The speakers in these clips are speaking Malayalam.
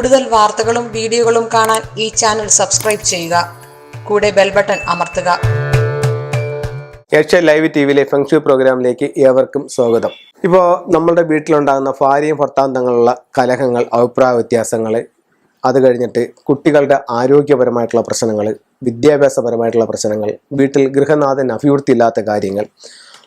കൂടുതൽ വാർത്തകളും വീഡിയോകളും കാണാൻ ഈ ചാനൽ സബ്സ്ക്രൈബ് ചെയ്യുക. കൂടെ ബെൽ ബട്ടൺ അമർത്തുക. ഏഷ്യ ലൈവ് ടി വിയിലെ ഫെങ്ഷു പ്രോഗ്രാമിലേക്ക് ഏവർക്കും സ്വാഗതം. ഇപ്പോൾ നമ്മളുടെ വീട്ടിലുണ്ടാകുന്ന ഭാര്യയും ഭർത്താവും തങ്ങളുള്ള കലഹങ്ങൾ അഭിപ്രായ വ്യത്യാസങ്ങൾ അത് കഴിഞ്ഞിട്ട് കുട്ടികളുടെ ആരോഗ്യപരമായിട്ടുള്ള പ്രശ്നങ്ങൾ വിദ്യാഭ്യാസപരമായിട്ടുള്ള പ്രശ്നങ്ങൾ വീട്ടിൽ ഗൃഹനാഥൻ അഭിവൃദ്ധി ഇല്ലാത്ത കാര്യങ്ങൾ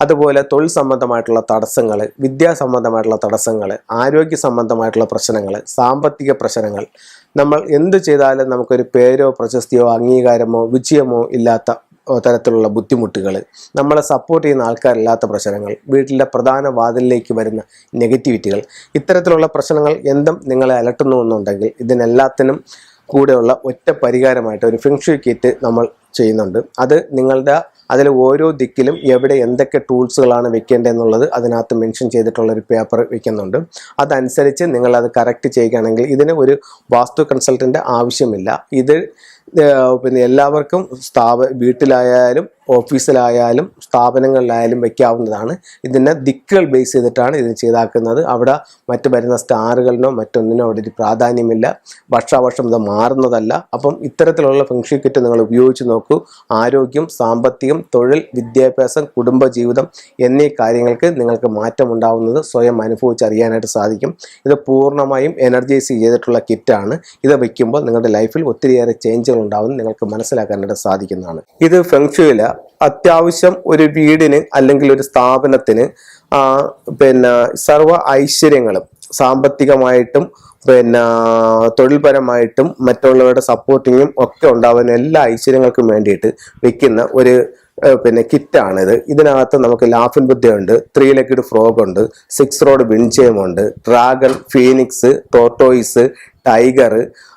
അതുപോലെ തൊഴിൽ സംബന്ധമായിട്ടുള്ള തടസ്സങ്ങൾ വിദ്യാസംബന്ധമായിട്ടുള്ള തടസ്സങ്ങൾ ആരോഗ്യ സംബന്ധമായിട്ടുള്ള പ്രശ്നങ്ങൾ സാമ്പത്തിക പ്രശ്നങ്ങൾ. നമ്മൾ എന്ത് ചെയ്താലും നമുക്കൊരു പേരോ പ്രശസ്തിയോ അംഗീകാരമോ വിജയമോ ഇല്ലാത്ത തരത്തിലുള്ള ബുദ്ധിമുട്ടുകൾ നമ്മളെ സപ്പോർട്ട് ചെയ്യുന്ന ആൾക്കാരില്ലാത്ത പ്രശ്നങ്ങൾ വീട്ടിലെ പ്രധാന വാതിലിലേക്ക് വരുന്ന നെഗറ്റിവിറ്റികൾ. ഇത്തരത്തിലുള്ള പ്രശ്നങ്ങൾ എന്തും നിങ്ങളെ അലട്ടുന്നു എന്നുണ്ടെങ്കിൽ ഇതിനെല്ലാത്തിനും കൂടെയുള്ള ഒറ്റ പരിഹാരമായിട്ട് ഒരു ഫിങ്ഷു കിറ്റ് നമ്മൾ ചെയ്യുന്നുണ്ട്. അത് നിങ്ങളുടെ അതിൽ ഓരോ ദിക്കിലും എവിടെ എന്തൊക്കെ ടൂൾസുകളാണ് വെക്കേണ്ടതെന്നുള്ളത് അതിനകത്ത് മെൻഷൻ ചെയ്തിട്ടുള്ളൊരു പേപ്പർ വെക്കുന്നുണ്ട്. അതനുസരിച്ച് നിങ്ങളത് കറക്റ്റ് ചെയ്യുകയാണെങ്കിൽ ഇതിന് ഒരു വാസ്തു കൺസൾട്ടന്റ് ആവശ്യമില്ല. ഇത് പിന്നെ എല്ലാവർക്കും സ്ഥാപ വീട്ടിലായാലും ഓഫീസിലായാലും സ്ഥാപനങ്ങളിലായാലും വയ്ക്കാവുന്നതാണ് ഇതിനെ ദിക്കുകൾ ബേസ് ചെയ്തിട്ടാണ് ഇത് ചെയ്താക്കുന്നത്. അവിടെ മറ്റു വരുന്ന സ്റ്റാറുകളിനോ മറ്റൊന്നിനോ അവിടെ ഒരു പ്രാധാന്യമില്ല. വർഷാവർഷം ഇത് മാറുന്നതല്ല. അപ്പം ഇത്തരത്തിലുള്ള ഫംഗ്ഷൻ കിറ്റ് നിങ്ങൾ ഉപയോഗിച്ച് നോക്കൂ ആരോഗ്യം സാമ്പത്തികം തൊഴിൽ വിദ്യാഭ്യാസം കുടുംബജീവിതം എന്നീ കാര്യങ്ങൾക്ക് നിങ്ങൾക്ക് മാറ്റമുണ്ടാവുന്നത് സ്വയം അനുഭവിച്ചറിയാനായിട്ട് സാധിക്കും. ഇത് പൂർണമായും എനർജൈസ് ചെയ്തിട്ടുള്ള കിറ്റാണ്. ഇത് വയ്ക്കുമ്പോൾ നിങ്ങളുടെ ലൈഫിൽ ഒത്തിരിയേറെ ചേഞ്ചുകൾ ഉണ്ടാവും നിങ്ങൾക്ക് മനസ്സിലാക്കാനായിട്ട് സാധിക്കുന്നതാണ്. ഇത് ഫെങ്ഷുയില അത്യാവശ്യം ഒരു വീടിന് അല്ലെങ്കിൽ ഒരു സ്ഥാപനത്തിന് പിന്നെ സർവ ഐശ്വര്യങ്ങളും സാമ്പത്തികമായിട്ടും പിന്നെ തൊഴിൽപരമായിട്ടും മറ്റുള്ളവരുടെ സപ്പോർട്ടിങ്ങും ഒക്കെ ഉണ്ടാവുന്ന എല്ലാ ഐശ്വര്യങ്ങൾക്കും വേണ്ടിയിട്ട് വെക്കുന്ന ഒരു പിന്നെ കിറ്റാണിത്. ഇതിനകത്ത് നമുക്ക് ലാഫിൻ ബുദ്ധയുണ്ട് ത്രീ ലെഗഡ് ഫ്രോഗ് ഉണ്ട് സിക്സ് റോഡ് വിൻചയം ഉണ്ട് ഡ്രാഗൺ ഫീനിക്സ് ടോട്ടോയിസ് ടൈഗർ